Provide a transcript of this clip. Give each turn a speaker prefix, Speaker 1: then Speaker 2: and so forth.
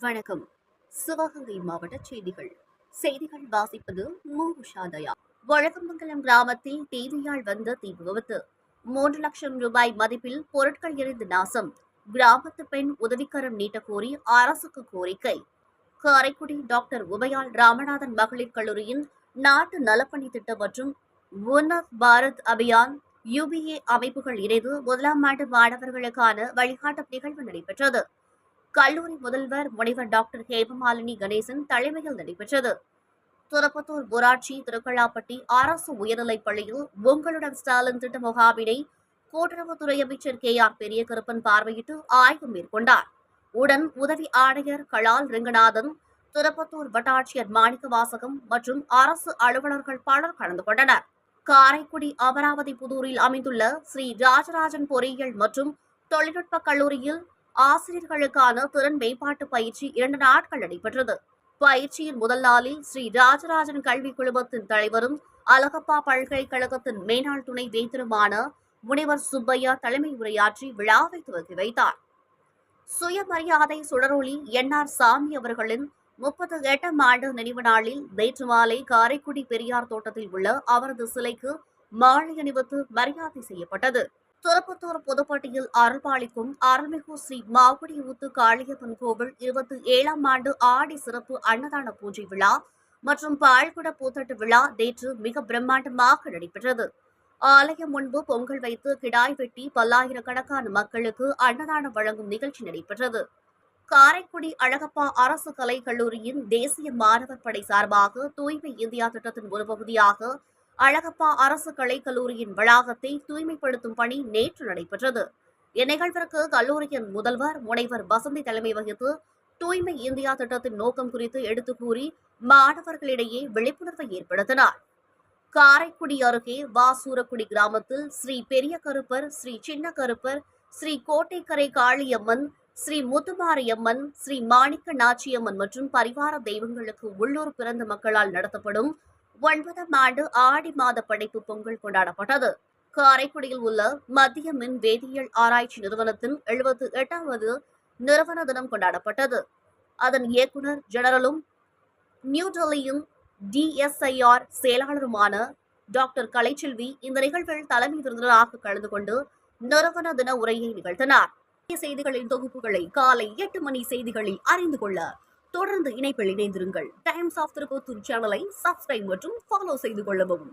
Speaker 1: வணக்கம். சிவகங்கை மாவட்ட செய்திகள். செய்திகள் வாசிப்பது மு. உஷாதயா. வழக்கமங்கலம் கிராமத்தில் டிவியால் வந்த தீ விபத்து. மூன்று லட்சம் ரூபாய் மதிப்பில் பொருட்கள் எரிந்து நாசம். கிராமத்து பெண் உதவிக்கரம் நீட்ட கோரி அரசுக்கு கோரிக்கை. காரைக்குடி டாக்டர் உபயால் ராமநாதன் மகளிர் கல்லூரியின் நாட்டு நலப்பணி திட்டம் மற்றும் உன்னத் பாரத் அபியான் யுபிஏ அமைப்புகள் இணைந்து முதலாம் ஆண்டு மாணவர்களுக்கான வழிகாட்டும் நிகழ்வு நடைபெற்றது. கல்லூரி முதல்வர் முனைவர் டாக்டர் ஹேமமாலினி கணேசன் தலைமையில் நடைபெற்றது. துரப்பத்தூர் ஊராட்சி திருக்கலாப்பட்டி அரசு உயர்நிலைப் பள்ளியில் உங்களுடன் ஸ்டாலின் திட்ட முகாமினை கூட்டுறவுத்துறை அமைச்சர் கே ஆர் பெரியகருப்பன் பார்வையிட்டு ஆய்வு மேற்கொண்டார். உடன் உதவி ஆணையர் கலால் ரெங்கநாதன் திருப்பத்தூர் வட்டாட்சியர் மாணிக்க வாசகம் மற்றும் அரசு அலுவலர்கள் பலர் கலந்து கொண்டனர். காரைக்குடி அமராவதி புதூரில் அமைந்துள்ள ஸ்ரீ ராஜராஜன் பொறியியல் மற்றும் தொழில்நுட்ப கல்லூரியில் ஆசிரியர்களுக்கான திறன் மேம்பாட்டு பயிற்சி இரண்டு நாட்கள் நடைபெற்றது. பயிற்சியின் முதல் நாளில் ஸ்ரீ ராஜராஜன் கல்வி குழுமத்தின் தலைவரும் அலகப்பா பல்கலைக்கழகத்தின் மேனாள் துணை வேந்தருமான முனைவர் சுப்பையா தலைமை உரையாற்றி விழாவை துவக்கி வைத்தார். சுயமரியாதை சுடரொளி என் ஆர் சாமி அவர்களின் முப்பத்தி எட்டாம் ஆண்டு நினைவு நாளில் நேற்று மாலை காரைக்குடி பெரியார் தோட்டத்தில் உள்ள அவரது சிலைக்கு மாலை அணிவித்து மரியாதை செய்யப்பட்டது. திருப்பத்தூர் புதுப்பட்டியில் அருள்பாளிக்கும் அருள்மிகு ஸ்ரீ மாகுடி ஊத்து காளியப்பன் கோவில் இருபத்தி ஏழாம் ஆண்டு ஆடி சிறப்பு அன்னதான பூஜை விழா மற்றும் பால்குட பூத்தட்டு விழா நேற்று மிக பிரம்மாண்டமாக நடைபெற்றது. ஆலயம் முன்பு பொங்கல் வைத்து கிடாய் வெட்டி பல்லாயிரக்கணக்கான மக்களுக்கு அன்னதானம் வழங்கும் நிகழ்ச்சி நடைபெற்றது. காரைக்குடி அழகப்பா அரசு கலைக் கல்லூரியின் தேசிய மாணவர் படை சார்பாக தூய்மை இந்தியா திட்டத்தின் ஒரு பகுதியாக அழகப்பா அரசு கலைக்கல்லூரியின் வளாகத்தை தூய்மைப்படுத்தும் பணி நேற்று நடைபெற்றது. இந்நிகழ்விற்கு கல்லூரியின் முதல்வர் முனைவர் வசந்தி தலைமை வகித்து தூய்மை இந்தியா திட்டத்தின் நோக்கம் குறித்து எடுத்து கூறி மாணவர்களிடையே விழிப்புணர்வை ஏற்படுத்தினார். காரைக்குடி அருகே வாசூரக்குடி கிராமத்தில் ஸ்ரீ பெரிய கருப்பர் ஸ்ரீ சின்ன கருப்பர் ஸ்ரீ கோட்டைக்கரை காளியம்மன் ஸ்ரீ முத்துமாரியம்மன் ஸ்ரீ மாணிக்க நாச்சியம்மன் மற்றும் பரிவார தெய்வங்களுக்கு உள்ளூர் பிறந்த மக்களால் நடத்தப்படும் ஒன்பதாம் ஆண்டு ஆடி மாத படைப்பு பொங்கல் கொண்டாடப்பட்டது. காரைக்குடியில் உள்ள மத்திய மின் வேதியியல் ஆராய்ச்சி நிறுவனத்தின் எழுபத்தி எட்டாவது நிறுவன தினம் கொண்டாடப்பட்டது. அதன் இயக்குனர் ஜெனரலும் நியூ டெல்லியின் டிஎஸ்ஐஆர் செயலாளருமான டாக்டர் கலைச்செல்வி இந்த நிகழ்வில் தலைமை விருந்தினராக கலந்து கொண்டு நிறுவன தின உரையை நிகழ்த்தினார். செய்திகளின் தொகுப்புகளை காலை எட்டு மணி செய்திகளில் அறிந்து கொள்ள தொடர்ந்து இணைப்பில் இணைந்திருங்கள். டைம்ஸ் ஆஃப் திருப்பத்தூர் சேனலை சப்ஸ்கிரைப் மற்றும் ஃபாலோ செய்து கொள்ளவும்.